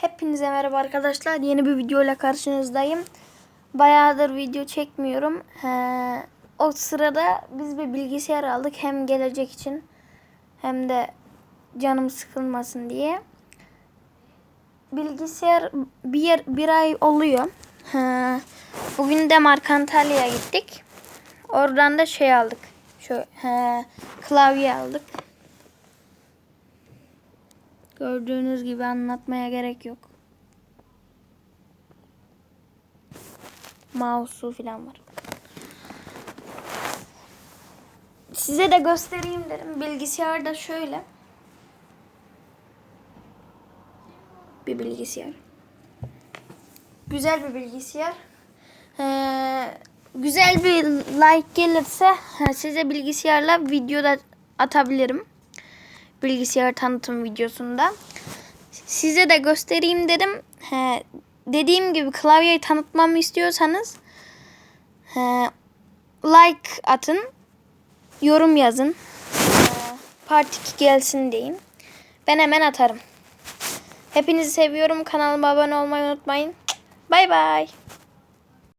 Hepinize merhaba arkadaşlar. Yeni bir videoyla karşınızdayım. Bayağıdır video çekmiyorum. He, o sırada biz bir bilgisayar aldık. Hem gelecek için hem de canım sıkılmasın diye. Bilgisayar bir, yer, bir ay oluyor. He, bugün de Markantalya'ya gittik. Oradan da şey aldık. Şu he, klavye aldık. Gördüğünüz gibi anlatmaya gerek yok. Mouse'u falan var. Size de göstereyim dedim. Bilgisayar da şöyle. Bir bilgisayar. Güzel bir bilgisayar. Ee, güzel bir like gelirse size bilgisayarla videoda atabilirim bilgisayar tanıtım videosunda. Size de göstereyim dedim. He, dediğim gibi klavyeyi tanıtmamı istiyorsanız he, like atın. Yorum yazın. Part 2 gelsin deyin. Ben hemen atarım. Hepinizi seviyorum. Kanalıma abone olmayı unutmayın. Bay bay.